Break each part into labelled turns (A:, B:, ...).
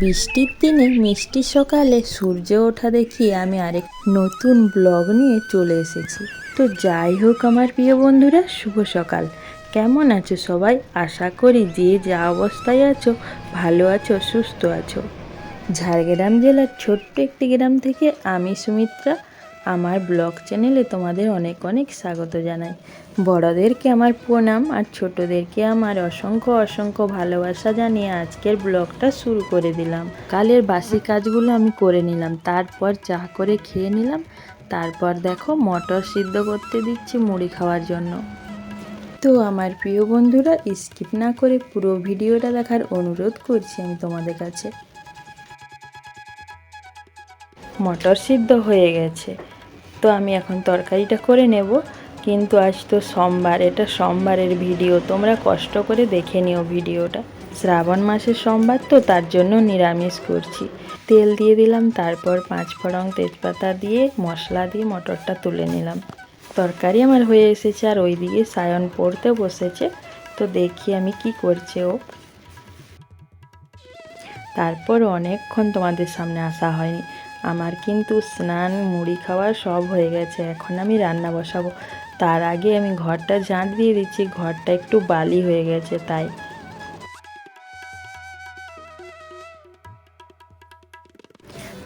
A: বৃষ্টির দিনে মিষ্টি সকালে সূর্য ওঠা দেখি আমি আরেক নতুন ব্লগ নিয়ে চলে এসেছি। তো যাই হোক আমার প্রিয় বন্ধুরা, শুভ সকাল। কেমন আছো সবাই? আশা করি যে যা অবস্থায় আছো, ভালো আছো, সুস্থ আছো। ঝাড়গ্রাম জেলার ছোট্ট একটি গ্রাম থেকে আমি সুমিত্রা আমার ব্লগ চ্যানেলে তোমাদের অনেক অনেক স্বাগত জানাই। বড়দেরকে আমার প্রণাম আর ছোটদেরকে আমার অসংখ্য অসংখ্য ভালোবাসা জানিয়ে আজকের ব্লগটা শুরু করে দিলাম। কালের বাসি কাজগুলো আমি করে নিলাম, তারপর চা করে খেয়ে নিলাম, তারপর দেখো মটর সিদ্ধ করতে দিচ্ছি মুড়ি খাওয়ার জন্য। তো আমার প্রিয় বন্ধুরা স্কিপ না করে পুরো ভিডিওটা দেখার অনুরোধ করছি আমি তোমাদের কাছে। মটর সিদ্ধ হয়ে গেছে। তো আমি এখন তরকারিটা করে নেব। কিন্তু আজ তো সোমবার, এটা সোমবারের ভিডিও। তোমরা কষ্ট করে দেখে নিও ভিডিওটা। শ্রাবণ মাসের সোমবার তো, তার জন্য নিরামিষ করছি। তেল দিয়ে দিলাম, তারপর পাঁচ ফোড়ন তেজপাতা দিয়ে, মশলা দিয়ে মটরটা তুলে নিলাম। তরকারি আমার হয়ে এসেছে, আর ওইদিকে সায়ন পড়তে বসেছে। তো দেখি আমি কি করছে ও। তারপর অনেকক্ষণ তোমাদের সামনে আসা হয়নি। আমার কিন্তু স্নান, মুড়ি খাওয়া সব হয়ে গেছে, এখন আমি রান্না বসাবো। তার আগে আমি ঘরটা ঝাঁট দিয়ে দিচ্ছি, ঘরটা একটু বালি হয়ে গেছে, তাই।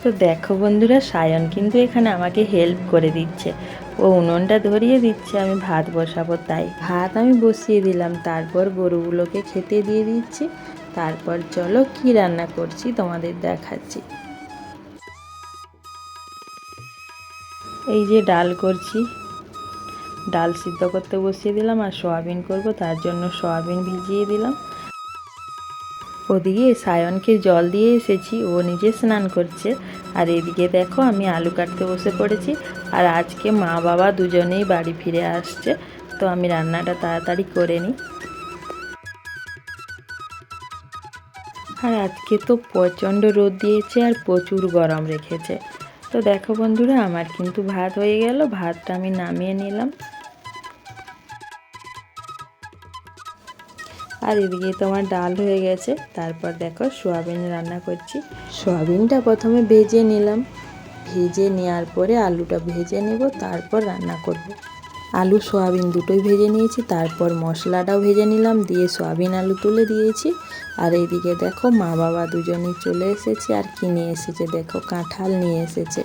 A: তো দেখো বন্ধুরা, সায়ন কিন্তু এখানে আমাকে হেল্প করে দিচ্ছে। ও উনুনটা ধরিয়ে দিচ্ছে, আমি ভাত বসাবো, তাই। ভাত আমি বসিয়ে দিলাম, তারপর গরুগুলোকে খেতে দিয়ে দিচ্ছি। তারপর চলো কি রান্না করছি তোমাদের দেখাচ্ছি। এই যে ডাল করছি। ডাল সিদ্ধ করতে বসিয়ে দিলাম আর সয়াবিন করব, তার জন্য সয়াবিন ভিজিয়ে দিলাম। ওদিকে সায়নকে জল দিয়ে এসেছি, ও নিজে স্নান করছে। আর এদিকে দেখো আমি আলু কাটতে বসে পড়েছি, আর আজকে মা বাবা দুজনেই বাড়ি ফিরে আসছে, তো আমি রান্নাটা তাড়াতাড়ি করে নিই। আর আজকে তো প্রচণ্ড রোদ দিয়েছে আর প্রচুর গরম রেখেছে। তো দেখো বন্ধুরা, আমার কিন্তু ভাত হয়ে গেল, ভাতটা আমি নামিয়ে নিলাম। আর এদিকে তোমার ডাল হয়ে গেছে, তারপর দেখো সোয়াবিন রান্না করছি। সোয়াবিনটা প্রথমে ভেজে নিলাম। ভেজে নেওয়ার পরে আলুটা ভেজে নেব, তারপর রান্না করব। আলু, সোয়াবিন দুটোই ভেজে নিয়েছি। তারপর মশলাটাও ভেজে নিলাম, দিয়ে সোয়াবিন আলু তুলে দিয়েছি। আর এইদিকে দেখো, মা বাবা দুজনেই চলে এসেছে আর কিনে এসেছে। দেখো, কাঁঠাল নিয়ে এসেছে।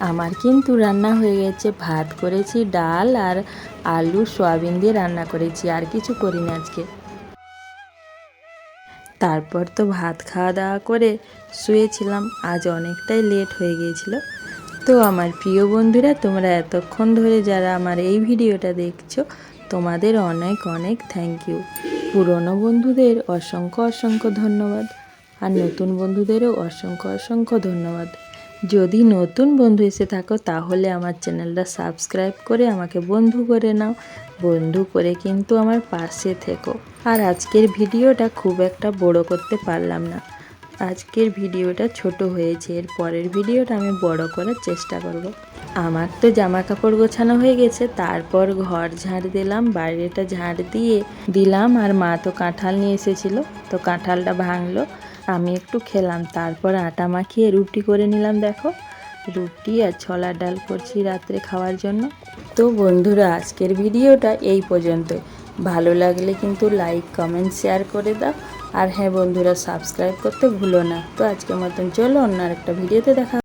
A: আমার কিন্তু রান্না হয়ে গেছে। ভাত করেছি, ডাল আর আলু, সোয়াবিন দিয়ে রান্না করেছি। আর কিছু করিনি আজকে। তারপর তো ভাত খাওয়া দাওয়া করে শুয়েছিলাম। আজ অনেকটাই লেট হয়ে গিয়েছিল। তো আমার প্রিয় বন্ধুরা, তোমরা এতক্ষণ ধরে যারা আমার এই ভিডিওটা দেখছ, তোমাদের অনেক অনেক থ্যাংক ইউ পুরনো বন্ধুদের অসংখ্য অসংখ্য ধন্যবাদ, আর নতুন বন্ধুদেরও অসংখ্য অসংখ্য ধন্যবাদ। যদি নতুন বন্ধু এসে থাকো, তাহলে আমার চ্যানেলটা সাবস্ক্রাইব করে আমাকে বন্ধু করে নাও, বন্ধু করে কিন্তু আমার পাশে থেকো। আর আজকের ভিডিওটা খুব একটা বড় করতে পারলাম না। আজকের ভিডিওটা ছোট হয়েছে, এর পরের ভিডিওটা আমি বড় করার চেষ্টা করব। আমার তো জামা কাপড় গোছানো হয়ে গেছে, তারপর ঘর ঝাড় দিলাম, বাইরেটা ঝাড় দিয়ে দিলাম, আর মা তো কাঁঠাল নিয়ে এসেছিল, তো কাঁঠালটা ভাঙলো, আমি একটু খেলাম, তারপর আটা মাখিয়ে রুটি করে নিলাম, দেখো। রুটি আর ছোলার ডাল করছি রাত্রে খাওয়ার জন্য। তো বন্ধুরা, আজকের ভিডিওটা এই পর্যন্ত ভালো লাগলে কিন্তু লাইক কমেন্ট শেয়ার করে দাও। আর হ্যাঁ বন্ধুরা সাবস্ক্রাইব করতে ভুলো না। তো আজকের মতন চলো অন্য একটা ভিডিওতে দেখা